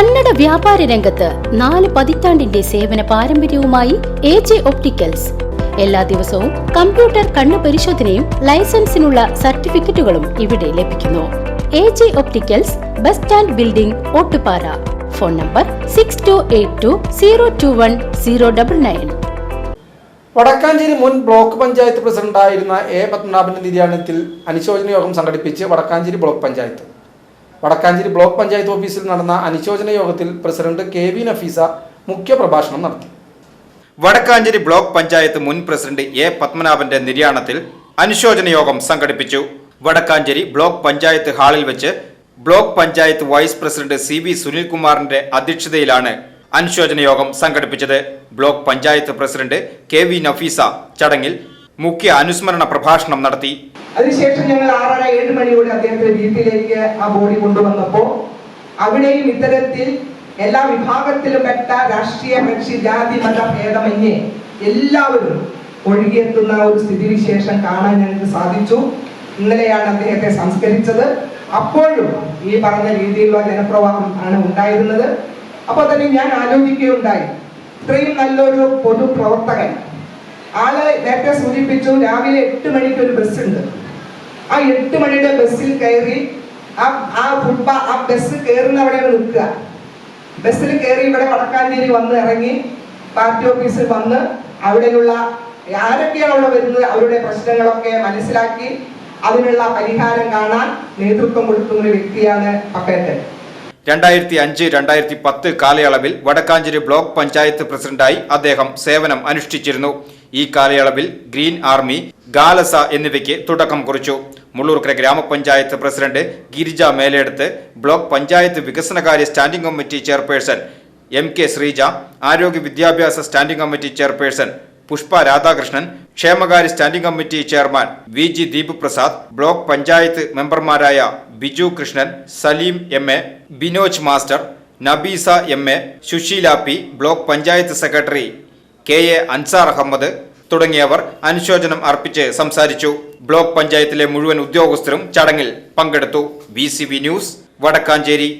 കന്നഡ വ്യാപാര രംഗത്ത് നാല് പതിറ്റാണ്ടിന്റെ സേവന പാരമ്പര്യവുമായി എ ജെ ഒപ്റ്റിക്കൽസ്. എല്ലാ ദിവസവും കമ്പ്യൂട്ടർ കണ്ണു പരിശോധനയും ലൈസൻസിനുള്ള സർട്ടിഫിക്കറ്റുകളും ഇവിടെ ലഭിക്കുന്നു. A J opticals bus stand building Ottupara. Phone number six two eight two zero two one zero double nine Vadakkanchery മുൻ ബ്ലോക്ക് പഞ്ചായത്ത് പ്രസിഡന്റായിരുന്ന എ പത്മനാഭന്റെ നിര്യാണത്തിൽ അനുശോചന യോഗം സംഘടിപ്പിച്ച് വടക്കാഞ്ചേരി ബ്ലോക്ക് പഞ്ചായത്ത്. വടക്കാഞ്ചേരി ബ്ലോക്ക് പഞ്ചായത്ത് ഓഫീസിൽ നടന്ന അനുശോചന യോഗത്തിൽ പ്രസിഡന്റ് കെ വി നഫീസ മുഖ്യപ്രഭാഷണം നടത്തി. വടക്കാഞ്ചേരി ബ്ലോക്ക് പഞ്ചായത്ത് മുൻ പ്രസിഡന്റ് എ പത്മനാഭന്റെ നിര്യാണത്തിൽ അനുശോചന യോഗം സംഘടിപ്പിച്ചു. വടക്കാഞ്ചേരി ബ്ലോക്ക് പഞ്ചായത്ത് ഹാളിൽ വെച്ച് block panchayat vice president C V സുനിൽകുമാറിന്റെ അധ്യക്ഷതയിലാണ് അനുശോചന യോഗം സംഘടിപ്പിച്ചത്. Block panchayat president K V Nafeesa ചടങ്ങിൽ മുഖ്യ അനുസ്മരണ പ്രഭാഷണം നടത്തി. അതിനുശേഷം ഞങ്ങൾ ആറര ഏഴ് മണിയോടെ അദ്ദേഹത്തിന്റെ വീട്ടിലേക്ക് ആ ബോഡി കൊണ്ടുവന്നപ്പോ അവിടെയും ഇത്തരത്തിൽ എല്ലാ വിഭാഗത്തിലും പെട്ട രാഷ്ട്രീയ കക്ഷി ജാതി മത ഭേദമന്യേ എല്ലാവരും ഒഴുകിയെത്തുന്ന ഒരു സ്ഥിതിവിശേഷം കാണാൻ ഞങ്ങൾക്ക് സാധിച്ചു. ഇന്നലെയാണ് അദ്ദേഹത്തെ സംസ്കരിച്ചത്. അപ്പോഴും ഈ പറഞ്ഞ രീതിയിലുള്ള ജനപ്രവാഹം ആണ് ഉണ്ടായിരുന്നത്. അപ്പോൾ തന്നെ ഞാൻ ആലോചിക്കുകയുണ്ടായി. ഇത്രയും നല്ലൊരു പൊതുപ്രവർത്തകൻ ആൾ നേരത്തെ സൂചിപ്പിച്ചു രാവിലെ എട്ട് മണിക്ക് ഒരു ബസ് ഉണ്ട്. ആ എട്ട് മണിയുടെ ബസ്സിൽ കയറി ആ ഫുട്പാ ആ ബസ് കയറുന്നവിടെ നിൽക്കുക. ബസ്സിൽ കയറി ഇവിടെ വടക്കാഞ്ചേരി വന്ന് ഇറങ്ങി പാർട്ടി ഓഫീസിൽ വന്ന് അവിടെയുള്ള ആരൊക്കെയാണ് അവിടെ വരുന്നത് അവരുടെ പ്രശ്നങ്ങളൊക്കെ മനസ്സിലാക്കി അതിനുള്ള പരിഹാരം കാണാൻ നേതൃത്വം കൊടുക്കുന്ന ഒരു വ്യക്തിയാണ് പപ്പേട്ടൻ. രണ്ടായിരത്തി അഞ്ച് രണ്ടായിരത്തി പത്ത് കാലയളവിൽ വടക്കാഞ്ചേരി ബ്ലോക്ക് പഞ്ചായത്ത് പ്രസിഡന്റായി അദ്ദേഹം സേവനം അനുഷ്ഠിച്ചിരുന്നു. ഈ കാലയളവിൽ ഗ്രീൻ ആർമി ഗാലസ എന്നിവയ്ക്ക് തുടക്കം കുറിച്ചു. മുള്ളൂർക്കര ഗ്രാമപഞ്ചായത്ത് പ്രസിഡന്റ് ഗിരിജ മേലെടുത്ത് ബ്ലോക്ക് പഞ്ചായത്ത് വികസനകാര്യ standing committee chairperson M K Sreeja ആരോഗ്യ വിദ്യാഭ്യാസ standing committee chairperson Pushpa Radhakrishnan ക്ഷേമകാര്യ standing committee chairman V G Deep Prasad block panchayat മെമ്പർമാരായ Biju Krishnan Saleem M A Binoj master Nabeesa M A Susheela P block panchayat secretary K A Ansar Ahammed തുടങ്ങിയവർ അനുശോചനം അർപ്പിച്ച് സംസാരിച്ചു. Block പഞ്ചായത്തിലെ മുഴുവൻ ഉദ്യോഗസ്ഥരും ചടങ്ങിൽ പങ്കെടുത്തു. V news Vadakkanchery.